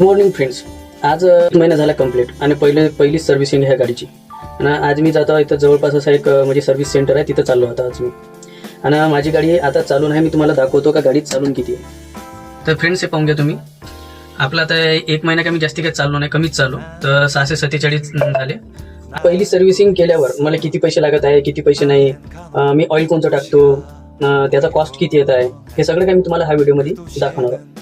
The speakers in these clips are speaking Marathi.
मॉर्निंग फ्रेंड्स आज एक महिना झाला कंप्लीट आणि पहिले पहिली सर्व्हिसिंग ह्या गाडीची. आणि आज मी जातो इथं जवळपास असं एक म्हणजे सर्व्हिस सेंटर आहे तिथं चाललो आता आज मी. आणि माझी गाडी आता चालून आहे मी तुम्हाला दाखवतो का गाडी चालून किती आहे. तर फ्रेंड्स हे पाहून घ्या तुम्ही. आपलं आता एक महिना कमी जास्ती काही चाललो नाही कमीच चालू तर सहाशे सत्तेचाळीस झाले. पहिली सर्व्हिसिंग केल्यावर मला किती पैसे लागत आहे किती पैसे नाही मी ऑइल कोणतं टाकतो त्याचा कॉस्ट किती येत आहे हे सगळं काही मी तुम्हाला ह्या व्हिडिओमध्ये दाखवणार आहे.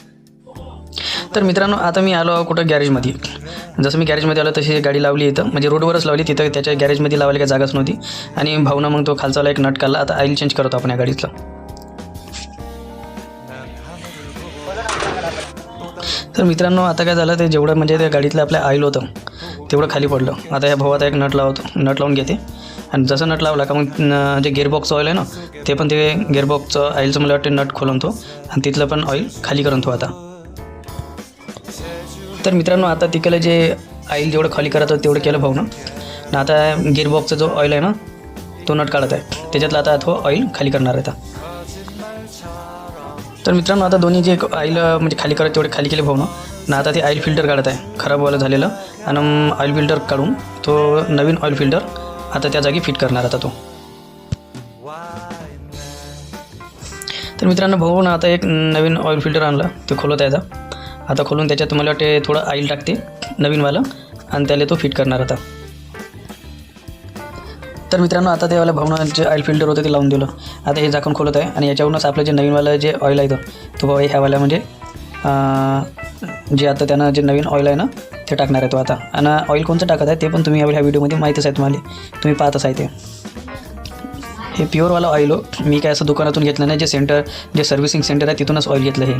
तर मित्रांनो आता मी आलो कुठं गॅरेजमध्ये. जसं मी गॅरेजमध्ये आलो तशी गाडी लावली इथं. म्हणजे रोडवरच लावली तिथं त्याच्या गॅरेजमध्ये लावायला काही जागाच नव्हती. आणि भाऊनं मग तो खालचाला एक नट काढला. आता ऑइल चेंज करतो आपण या गाडीतलं. तर मित्रांनो आता काय झालं ते जेवढं म्हणजे त्या गाडीतलं आपल्या ऑइल होतं तेवढं खाली पडलं. आता या भाऊ आता एक नट लावतो नट लावून घेते. आणि जसं नट लावला का मग जे गेअरबॉक्सचं ऑइल आहे ना ते पण ते गेअरबॉक्सचं ऑइलचं मला वाटतं नट खोलून तो. आणि तिथलं पण ऑइल खाली करून तो आता. तर मित्रांनो आता तिकडे जे ऑइल जेवढं खाली करत होतं तेवढं केलं भाऊ ना ना आता गिअरबॉक्सचा जो ऑइल आहे ना तो नट काढत आहे. त्याच्यातला आता तो ऑइल खाली करणार आहे आता. तर मित्रांनो आता दोन्ही जे ऑइल म्हणजे खाली करत तेवढे खाली केले भाऊ ना आता ते ऑइल फिल्टर काढत आहे. खराबवालं झालेलं. आणि ऑइल फिल्टर काढून तो नवीन ऑइल फिल्टर आता त्या जागी फिट करणार आता तो. तर मित्रांनो भाऊ ना आता एक नवीन ऑइल फिल्टर आणलं. ते खोलत आहे आता. आता खोलून त्याच्यात तुम्हाला वाटते थोडं ऑइल टाकते नवीनवालं आणि त्याला तो फिट करणार आता. तर मित्रांनो आता त्यावाला भावना जे ऑइल फिल्टर होतं ते लावून दिलं. आता हे झाकून खोलत आहे आणि याच्यावरूनच आपलं जे नवीनवालं जे ऑइल आहे तो तो भाऊ ह्यावाला म्हणजे जे आता त्यानं जे नवीन ऑइल आहे ना ते टाकणार आहे तो आता. आणि ऑइल कोणतं टाकत आहे ते पण तुम्ही यावेळी ह्या व्हिडिओमध्ये माहीतच आहे तुम्हाला. तुम्ही पाहतच आहे ते. हे प्युअरवाला ऑइल हो. मी काय असं दुकानातून घेतलं नाही जे सेंटर जे सर्व्हिसिंग सेंटर आहे तिथूनच ऑइल घेतलं हे.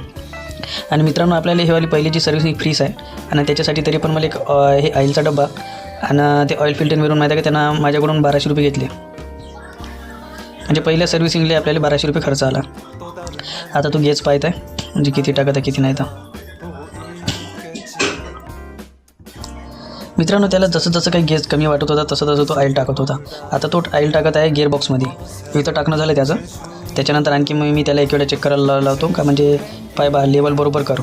आणि मित्रांनो आपल्याला हे वाली पहिली जी सर्व्हिसिंग फ्रीज आहे. आणि त्याच्यासाठी तरी पण मला एक हे ऑइलचा डब्बा आणि ते ऑइल फिल्टर मिळून माहिती आहे का त्यांना माझ्याकडून बाराशे रुपये घेतले. म्हणजे पहिल्या सर्व्हिसिंगला आपल्याला बाराशे रुपये खर्च आला. आता तू गेच पाहत आहे. म्हणजे किती टाकत आहे किती नाही तर. मित्रांनो त्याला जसं जसं काही गेस कमी वाटत होता तसं तसं तो ऑइल टाकत होता. आता तो ऑइल टाकत आहे गिअरबॉक्समध्ये इथं टाकणं झालं त्याचं. त्याच्यानंतर आणखी मग मी त्याला एक वेळा चेक करायला लावतो. का म्हणजे पाय बा लेवल बरोबर करू.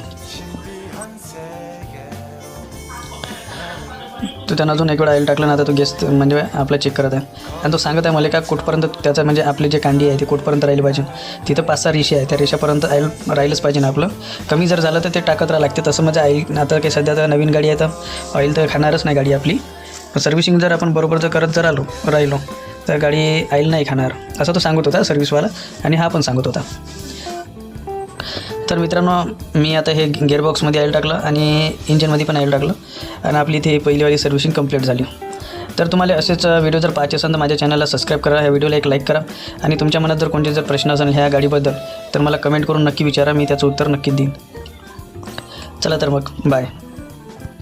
तो त्यानं अजून एक वेळा ऑइल टाकलं ना आता तो गॅस म्हणजे आपला चेक करत आहे. आणि तो सांगत आहे मला का कुठपर्यंत त्याचं म्हणजे आपली जे कांडी आहे ती कुठपर्यंत राहिली पाहिजे. तिथं पाच सहा रेषे आहे. त्या रेषापर्यंत ऑइल राहिलंच पाहिजे ना आपलं. कमी जर झालं तर ते टाकत राहा लागते. तसं म्हणजे ऑइल आता काही सध्या तर नवीन गाडी आहे तर ऑइल तर खाणारच नाही गाडी आपली. सर्व्हिसिंग जर आपण बरोबर जर करत जर आलो राहिलो तर गाडी आईल नाही खाणार. असं तो सांगत होता सर्व्हिसवाला आणि हा पण सांगत होता. तर मित्रांनो मी आता हे गिअरबॉक्समध्ये ऑइल टाकलं आणि इंजनमध्ये पण ऑइल टाकलं आणि आपली इथे पहिलीवाली सर्व्हिसिंग कंप्लीट झाली. तर तुम्हाला असेच व्हिडिओ जर पाहायचे असेल तर माझ्या चॅनलला सबस्क्राईब करा ह्या व्हिडिओला एक लाईक करा आणि तुमच्या मनात जर कोणते जर प्रश्न असेल ह्या गाडीबद्दल तर मला कमेंट करून नक्की विचारा मी त्याचं उत्तर नक्की देईन. चला तर मग बाय